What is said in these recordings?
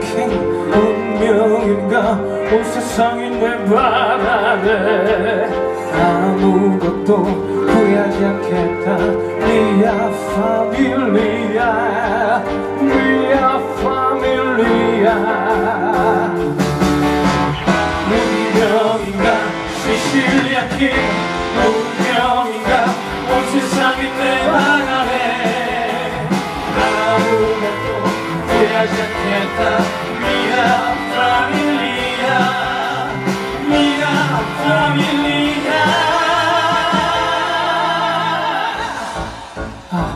킹 운명인가? 온 세상이 내 바라네. 아무것도 후회하지 않겠다. 미아 파밀리아 미아 파밀리아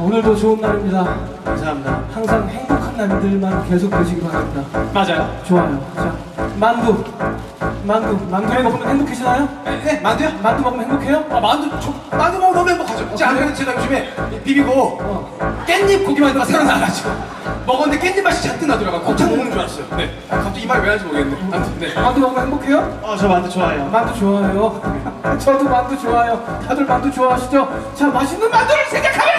오늘도 좋은 날입니다 감사합니다. 항상 행복한 날들만 계속 되시기 바랍니다 맞아요. 좋아요 자 만두 만두 만두 먹으면 행복해지나요? 네, 만두요? 만두 먹으면 행복해요? 아, 만두, 저, 만두 먹으면 너무 행복하죠. 자, 그래요? 그래서 제가 요즘에 비비고 어. 깻잎 고기 만두가 새로 나와가지고 먹었는데 깻잎 맛이 잔뜩 나더라고요. 곱창 먹는 줄 알았어요. 네. 아, 갑자기 이 말 왜 하는지 모르겠네. 아무튼, 네. 만두 먹으면 행복해요? 어, 저 만두 좋아해요. 만두 좋아요. 저도 만두 좋아요. 다들 만두 좋아하시죠? 자, 맛있는 만두를 생각하면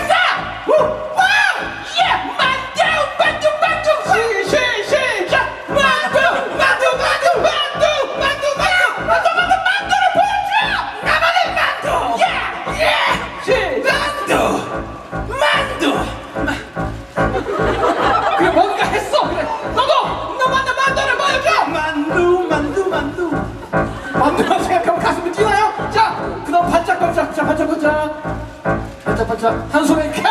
자, 그 다음 반짝반짝. 자, 반짝반짝. 한 손에 캐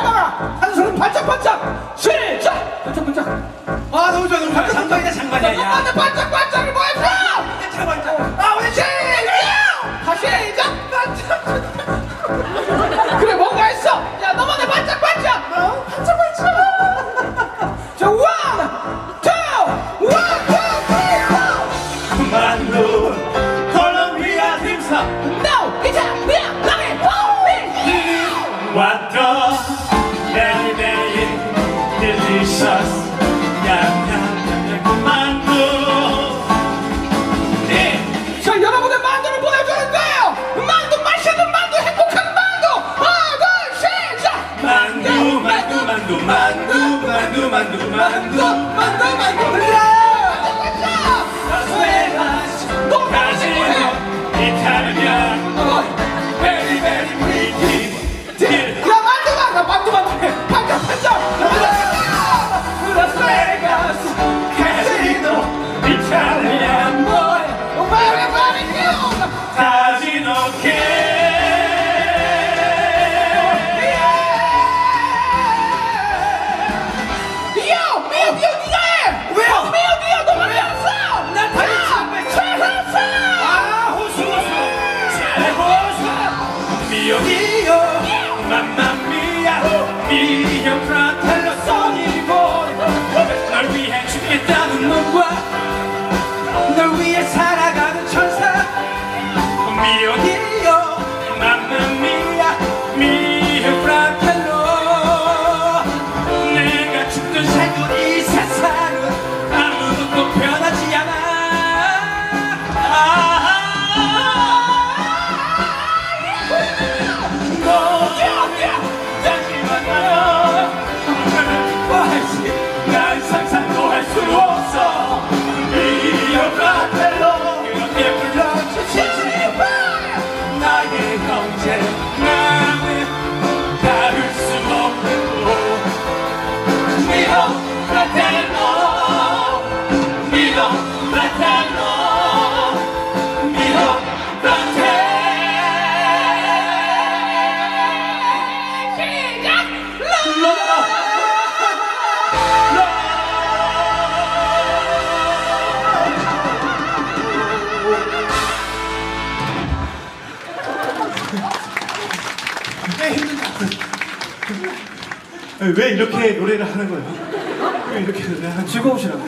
왜 이렇게 노래를 하는 거예요? 왜 이렇게 노래를 하는 즐거우시라고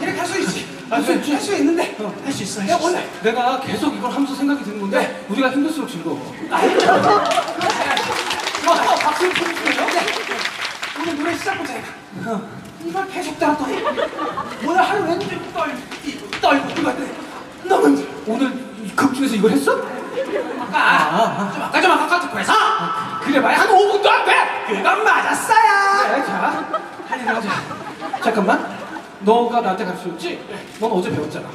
이렇게 할수 있지. 할수 있지. 할수 있는데. 할 수 있어. 야, 원래. 내가 계속 이걸 하면서 생각이 드는 건데 우리가 힘들수록 즐거워 와 박수 쳐주세요 오늘 노래 시작부터 해봐. 이걸 계속 따라더니 오늘 하루 왼쪽 떨고 떨고 이거 해. 너무 힘들어. 오늘 극 중에서 이걸 했어? 아까 좀 아까 좀 아까 듣고 해서 그래 봐야 한 5분도 안 돼. 그건 맞았어요. 네, 자, 할일 하자. 잠깐만. 너가 나한테 가르쳐줬지? 넌 어제 배웠잖아.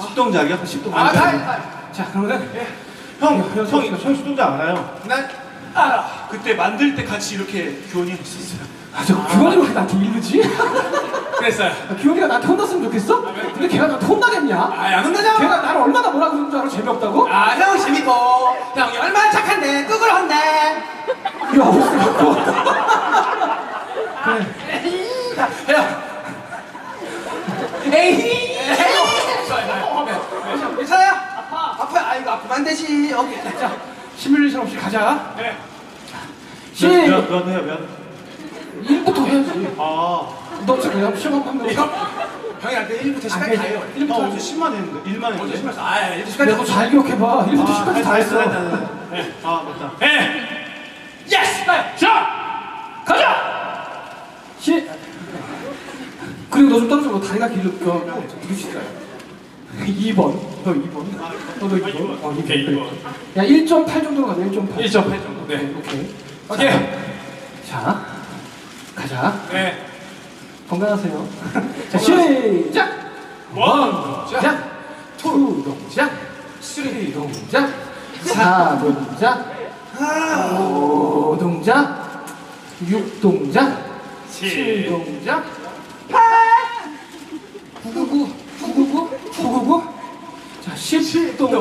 십동작이요? 십동작. 아, 다, 다. 자, 그러면 형, 형, 형, 형, 형 십동작 알아요? 난 알아. 그때 만들 때 같이 이렇게 교원이 했었어요. 아, 저 규원이가 왜 나한테 이르지? 그랬어요. 아, 규원이가 나한테 혼났으면 좋겠어? 근데 걔가 나한테 혼나겠냐? 아, 안 혼나잖아. 걔가 나를 얼마나 뭐라 그러는 줄 알아? 재미없다고? 아, 형 재밌고, 형이 얼마나 착한데, 뚝을 혼내. 야, 없어. 그래. 형. 에이. 네, 네. 괜찮아요? 아파. 아파요. 아이고, 아프면 안 되지. 오케이. 자, 시뮬레이션 없이 가자. 네. 시, 몇, 몇, 몇 해요, 몇? 1부터 해야지. 아, 너 지금 시험 한번? 형이한테 1부터 아, 10까지 다 해요. 형 1부터 어제 10만 했는데, 1만 어제 했는데? 심했어. 아, 1부터 10까지 내가 잘 기억해봐. 1부터 10까지 다 했어. 네. 아, 맞다. 네. 예스! 자! 가자! 시. 그리고 너 좀 떨어져. 너 다리가 길고 부딪히다. 2번. 너 2번. 너도 2번. 어, 2번. 오케이, 그래. 2번. 야, 1.8 정도로 가자. 1.8. 1.8 정도. 네. 오케이. 오케이. 자, 가자. 네. 건강하세요. 자, 시작! 원. 자, 투 동작, 쓰리 동작, 사 동작, 오 동작, 육 동작, 칠 동작, 팔, 구구구, 구구구, 구구구. 자, 십 동작,